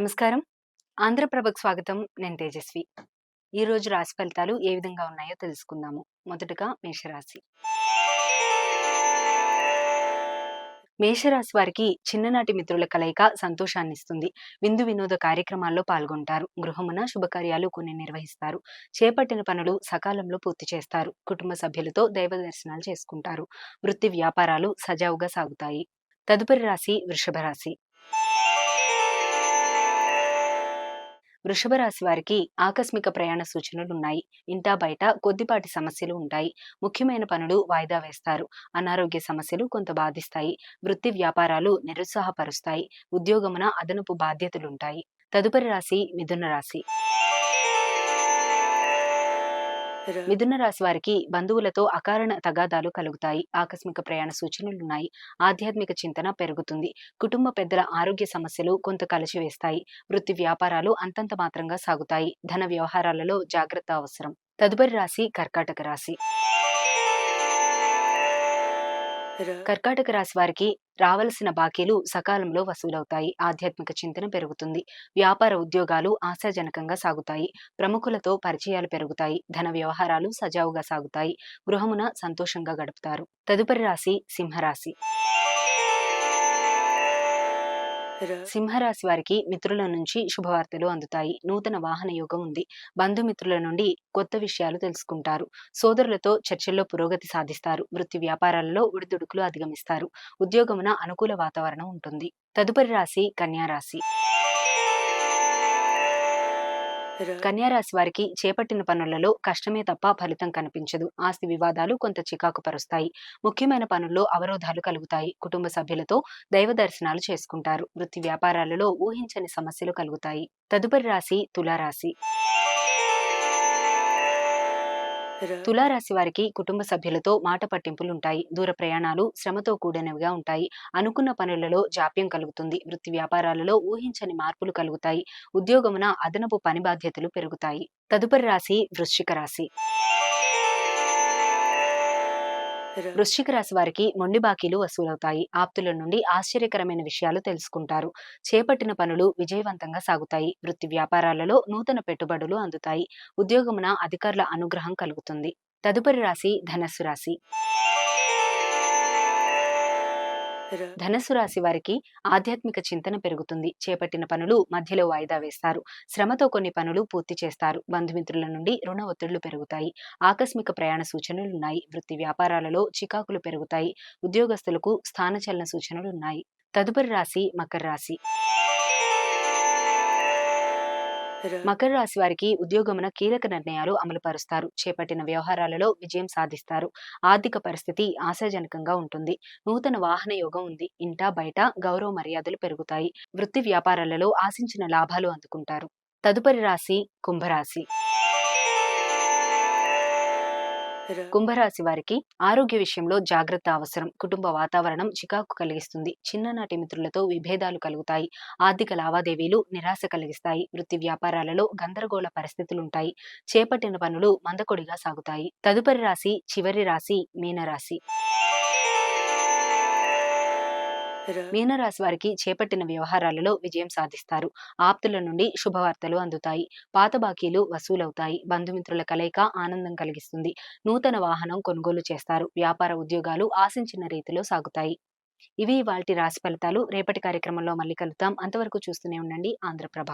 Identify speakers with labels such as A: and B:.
A: నమస్కారం. ఆంధ్రప్రభకు స్వాగతం. నేను తేజస్వి. ఈ రోజు రాశి ఫలితాలు ఏ విధంగా ఉన్నాయో తెలుసుకుందాము. మొదటగా మేషరాశి. మేషరాశి వారికి చిన్ననాటి మిత్రుల కలయిక సంతోషాన్ని ఇస్తుంది విందు వినోద కార్యక్రమాల్లో పాల్గొంటారు. గృహమున శుభకార్యాలు కొన్ని నిర్వహిస్తారు. చేపట్టిన పనులు సకాలంలో పూర్తి చేస్తారు. కుటుంబ సభ్యులతో దైవ దర్శనాలు చేసుకుంటారు. వృత్తి వ్యాపారాలు సజావుగా సాగుతాయి. తదుపరి రాశి వృషభ రాశి. వృషభ రాశి వారికి ఆకస్మిక ప్రయాణ సూచనలు ఉన్నాయి ఇంటా బయట కొద్దిపాటి సమస్యలు ఉంటాయి. ముఖ్యమైన పనులు వాయిదా వేస్తారు. అనారోగ్య సమస్యలు కొంత బాధిస్తాయి. వృత్తి వ్యాపారాలు నిరుత్సాహపరుస్తాయి. ఉద్యోగమున అదనపు బాధ్యతలుంటాయి. తదుపరి రాశి మిథున రాశి. మిథున రాశి వారికి బంధువులతో అకారణ తగాదాలు కలుగుతాయి. ఆకస్మిక ప్రయాణ సూచనలున్నాయి. ఆధ్యాత్మిక చింతన పెరుగుతుంది. కుటుంబ పెద్దల ఆరోగ్య సమస్యలు కొంత కలిసివేస్తాయి వృత్తి వ్యాపారాలు అంతంత మాత్రంగా సాగుతాయి. ధన వ్యవహారాలలో జాగ్రత్త అవసరం. తదుపరి రాశి కర్కాటక రాశి. కర్కాటక రాశి వారికి రావలసిన బాకీలు సకాలంలో వసూలవుతాయి. ఆధ్యాత్మిక చింతన పెరుగుతుంది. వ్యాపార ఉద్యోగాలు ఆశాజనకంగా సాగుతాయి. ప్రముఖులతో పరిచయాలు పెరుగుతాయి. ధన వ్యవహారాలు సజావుగా సాగుతాయి. గృహమున సంతోషంగా గడుపుతారు. తదుపరి రాశి సింహరాశి. సింహరాశి వారికి మిత్రుల నుంచి శుభవార్తలు అందుతాయి. నూతన వాహన యోగం ఉంది. బంధుమిత్రుల నుండి కొత్త విషయాలు తెలుసుకుంటారు. సోదరులతో చర్చల్లో పురోగతి సాధిస్తారు. వృత్తి వ్యాపారాలలో ఉడిదుడుకులు అధిగమిస్తారు. ఉద్యోగమున అనుకూల వాతావరణం ఉంటుంది. తదుపరి రాశి కన్యారాశి కన్యారాశి వారికి చేపట్టిన పనులలో కష్టమే తప్ప ఫలితం కనిపించదు. ఆస్తి వివాదాలు కొంత చికాకు పరుస్తాయి. ముఖ్యమైన పనుల్లో అవరోధాలు కలుగుతాయి. కుటుంబ సభ్యులతో దైవ దర్శనాలు చేసుకుంటారు. వృత్తి వ్యాపారాలలో ఊహించని సమస్యలు కలుగుతాయి. తదుపరి రాశి తులారాశి. తులారాశి వారికి కుటుంబ సభ్యులతో మాట పట్టింపులు ఉంటాయి దూర ప్రయాణాలు శ్రమతో కూడినవిగా ఉంటాయి. అనుకున్న పనులలో జాప్యం కలుగుతుంది. వృత్తి వ్యాపారాలలో ఊహించని మార్పులు కలుగుతాయి. ఉద్యోగమున అదనపు పని బాధ్యతలు పెరుగుతాయి. తదుపరి రాశి వృశ్చిక రాశి. వృశ్చిక రాశి వారికి మొండి బాకీలు వసూలవుతాయి. ఆప్తుల నుండి ఆశ్చర్యకరమైన విషయాలు తెలుసుకుంటారు. చేపట్టిన పనులు విజయవంతంగా సాగుతాయి. వృత్తి వ్యాపారాలలో నూతన పెట్టుబడులు అందుతాయి. ఉద్యోగమున అధికారుల అనుగ్రహం కలుగుతుంది. తదుపరి రాశి ధనస్సు రాశి. ధనస్సు రాశి వారికి ఆధ్యాత్మిక చింతన పెరుగుతుంది. చేపట్టిన పనులు మధ్యలో వాయిదా వేస్తారు. శ్రమతో కొన్ని పనులు పూర్తి చేస్తారు. బంధుమిత్రుల నుండి రుణ ఒత్తిళ్ళు పెరుగుతాయి. ఆకస్మిక ప్రయాణ సూచనలు ఉన్నాయి వృత్తి వ్యాపారాలలో చికాకులు పెరుగుతాయి. ఉద్యోగస్తులకు స్థానచలన సూచనలు ఉన్నాయి తదుపరి రాశి మకర రాశి. మకర రాశి వారికి ఉద్యోగమున కీలక నిర్ణయాలు అమలు పరుస్తారు చేపట్టిన వ్యవహారాలలో విజయం సాధిస్తారు. ఆర్థిక పరిస్థితి ఆశాజనకంగా ఉంటుంది. నూతన వాహన యోగం ఉంది. ఇంటా బయట గౌరవ మర్యాదలు పెరుగుతాయి. వృత్తి వ్యాపారాలలో ఆశించిన లాభాలు అందుకుంటారు. తదుపరి రాశి కుంభరాశి. కుంభరాశి వారికి ఆరోగ్య విషయంలో జాగ్రత్త అవసరం. కుటుంబ వాతావరణం చికాకు కలిగిస్తుంది. చిన్ననాటి మిత్రులతో విభేదాలు కలుగుతాయి. ఆర్థిక లావాదేవీలు నిరాశ కలిగిస్తాయి. వృత్తి వ్యాపారాలలో గందరగోళ పరిస్థితులుంటాయి. చేపట్టిన పనులు మందకొడిగా సాగుతాయి. తదుపరి రాశి చివరి రాశి మీనరాశి. మీనరాశి వారికి చేపట్టిన వ్యవహారాలలో విజయం సాధిస్తారు. ఆప్తుల నుండి శుభవార్తలు అందుతాయి. పాత బాకీలు వసూలవుతాయి. బంధుమిత్రుల కలయిక ఆనందం కలిగిస్తుంది. నూతన వాహనం కొనుగోలు చేస్తారు. వ్యాపార ఉద్యోగాలు ఆశించిన రీతిలో సాగుతాయి. ఇవి వాటి రాశి ఫలితాలు. రేపటి కార్యక్రమంలో మళ్ళీ కలుద్దాం. అంతవరకు చూస్తూనే ఉండండి. ఆంధ్రప్రభ.